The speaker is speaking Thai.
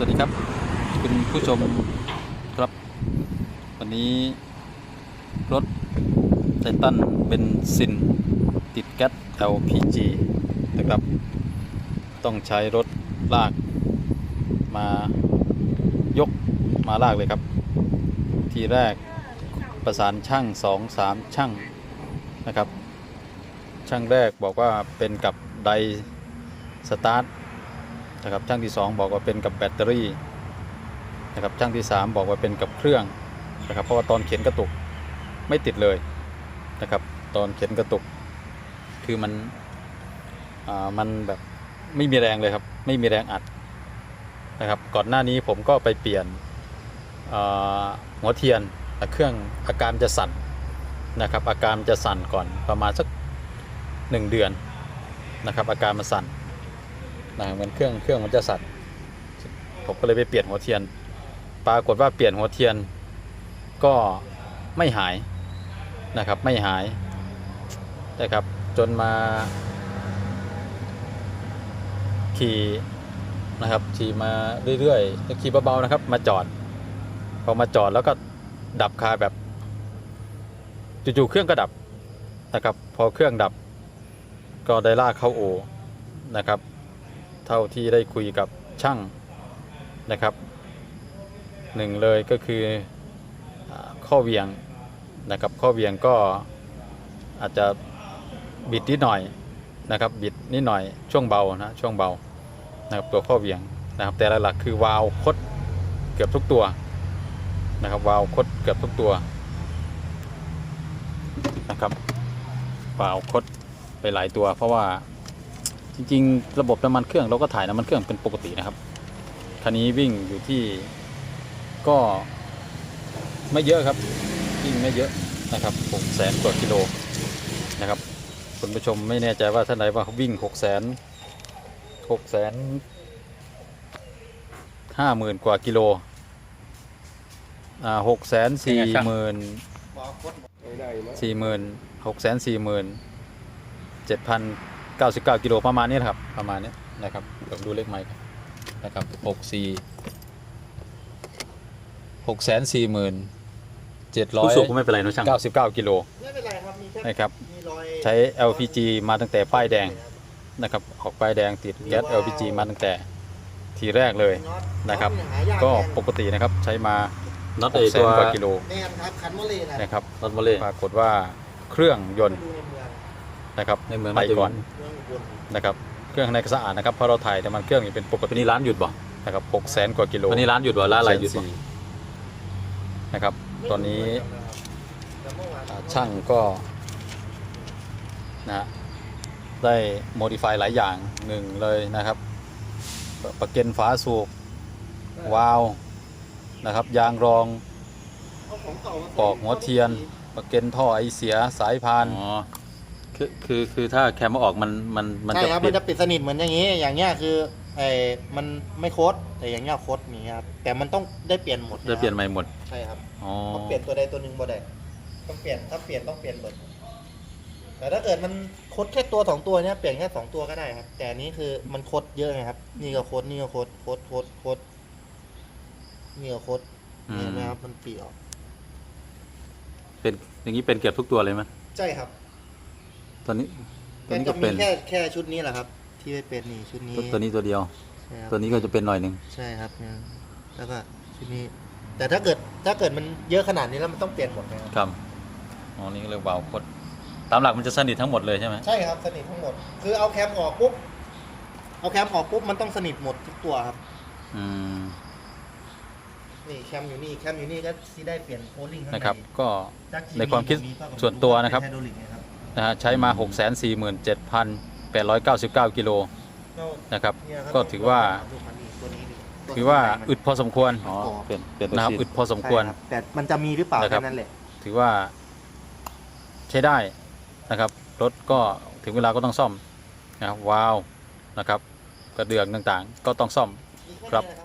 สวัสดีครับ คุณผู้ชมครับ วันนี้ รถไททันเบนซิน ติดแก๊ส LPG นะครับ ต้องใช้รถลากมายกมาลากเลยครับ ทีแรกประสานช่างสองสามช่างนะครับ ช่างแรกบอกว่าเป็นกับไดสตาร์ท นะครับช่างที่ 2 บอกว่าเป็นกับแบตเตอรี่นะครับช่างที่ 3 บอกว่าเป็นกับเครื่องนะครับเพราะว่าตอนเขียนกระตุกไม่ติดเลยนะครับตอนเขียนกระตุกคือมันอ่ามันแบบไม่มีแรงเลยครับไม่มีแรงอัดนะครับก่อนหน้านี้ผมก็ไปเปลี่ยนหัวเทียนแต่เครื่องอาการจะสั่นนะครับอาการจะสั่นก่อนประมาณสัก 1 เดือนนะครับอาการมันสั่น นะเหมือนเครื่องเครื่องมันจะสั่นผมก็เลยไปเปลี่ยนหัวเทียน ปรากฏว่าเปลี่ยนหัวเทียนก็ไม่หายนะครับไม่หายนะครับจนมาขี่นะครับขี่มาเรื่อยๆขี่เบาๆนะครับ มาจอดพอมาจอดแล้วก็ดับคาแบบจู่ๆเครื่องก็ดับนะครับ พอเครื่องดับ ก็ได้ลากเข้าโอนะครับ เท่าที่ได้คุยกับช่างนะครับหนึ่งเลยก็คือข้อเหวียงนะครับข้อเหวียงก็อาจจะบิดนิดหน่อยนะครับบิดนิดหน่อยช่วงเบานะช่วงเบานะครับตัวข้อเหวียงนะครับแต่หลักๆคือวาล์วคดเกือบทุกตัวนะครับวาล์วคดเกือบทุกตัวนะครับวาล์วคดไปหลายตัวเพราะว่า จริงๆ ระบบน้ำมันเครื่องเราก็ถ่ายน้ำมันเครื่องเป็นปกตินะครับคันนี้วิ่งอยู่ที่ก็ไม่เยอะครับวิ่งไม่เยอะนะครับหกแสนกว่ากิโลนะครับคุณผู้ชมไม่แน่ใจว่าท่านใดว่าเขาวิ่งหกแสนหกแสนห้าหมื่นกว่ากิโลอ่าหกแสนสี่หมื่นสี่หมื่นหกแสนสี่หมื่นเจ็ดพัน 99กิโลประมาณนี้นะครับ ประมาณนี้นะครับลองดูเลขไมค์ครับนะครับ64 6 4 0 0 0ผู้สูงก็ไม่เป็นไรเนอะช่าง799กิโลไม่เป็นไรครับมีแค่นะครับมีรอยใช้ LPG มาตั้งแต่ป้ายแดงนะครับออกป้ายแดงติดแก๊ส LPG มาตั้งแต่ทีแรกเลยน็อตนะครับน็อตหายากก็แน่ปกตินะครับใช้มาน็อต6ไอแสตันวกว่ากิโลแน่นครับคันโมเลนะนะครับน็อตโมเล่ปรากฏว่าเครื่องยนต์ดูในเมืองนะครับในเมืองไปน่าจะก่อนเมืองอุบลนะครับเครื่องข้างในก็สะอาดนะครับเพราะเราถ่ายแต่มันเครื่องอยู่เป็นปกวันตินี้ร้านหยุดบ่นะครับ6แสนกว่ากิโลวันนี้ร้านหยุดบ่ร้านอะไรหยุดบ่นะครับ ตอนนี้แต่เมื่อวานอ่าช่างก็นะฮะได้โมดิฟายหลายอย่างหนึ่งเลยนะครับประเก็นฝาสูบวาล์วนะครับ ยางรองเอาของเก่ามาใส่ปอกหัวเทียน ประเก็นท่อไอเสียสายพานอ๋อ คือคือคือถ้าแคมมาออกมันมันมันใช่จะครับปิมัดนจะปิดสนิทเหมือนอย่างนี้ อย่างเงี้ยคือไอ้มันไม่โคดแต่อย่างเงี้ยโคดมีครับแต่มันต้องได้เปลี่ยนหมดจะเปลี่ยนใหม่หมดใช่ครับอ๋อต้องเปลี่ยนตัวใดตัวหนึ่งบ่ได้ต้องเปลี่ยนถ้าเปลี่ยนต้องเปลี่ยนหมดแต่ถ้าเกิดมันโคดแค่ตัวสองตัวเนี้ยเปลี่ยนแค่สองตัวก็ได้ครับ แต่อันนี้คือมันโคดเยอะไงครับ นี่ก็โคดนี่ก็โคดโคดโคดโคดนี่ก็โคดอืนี่มนะครับมันเปลี่ยนเป็นอย่างนี้เป็นเกือบทุกตัวเลยไหมใช่ครับ ตัวนี้ ตัวแต่นี้จะก็มีเป็น แค่แค่ชุดนี้แหละครับ ที่ไม่เป็นนี่ชุดนี้ตัวตัวนี้ตัวเดียว ใช่ครับตัวนี้ก็จะเป็นหน่อยหนึ่งใช่ครับเนี่ยแล้วก็ชุดนี้ แต่ถ้าเกิดถ้าเกิดมันเยอะขนาดนี้แล้วมันต้องเปลี่ยนหมดนะครับครับอ๋อนี่ก็เรียกวาล์วคดตามหลักมันจะสนิททั้งหมดเลยใช่ไหมใช่ครับสนิททั้งหมด คือเอาแคมออกปุ๊บเอาแคมออกปุ๊บมันต้องสนิทหมดทุกตัวครับอืมนี่แคมอยู่นี่แคมอยู่นี่ก็ที่ได้เปลี่ยนโคลิ่งข้างในนะครับ ก็ จากที่ในความคิดก็กับส่วนตัวนะครับ ไฮดรอลิกนะครับ นะฮะใช้มา 6 4 7 8 9 9 กิโลก็นะครับเนี่ยครับ ก็ถือว่าดูคันนี้ตัวนี้นี่ตัวถือว่าข้งในมันอึดพอสมควรอ๋อเปลี่ยนเปลี่ยนตัวนะครับซีอึดพอสมควร ใช่บแต่มันจะมีหรือเปล่านะครับ แค่นั้นแหละ ถือว่าใช้ได้นะครับรถก็ถึงเวลาก็ต้องซ่อมนะครับวาล์วนะครับ กระเดื่องต่างๆ ก็ต้องซ่อมมีแค่ครับนี้นะ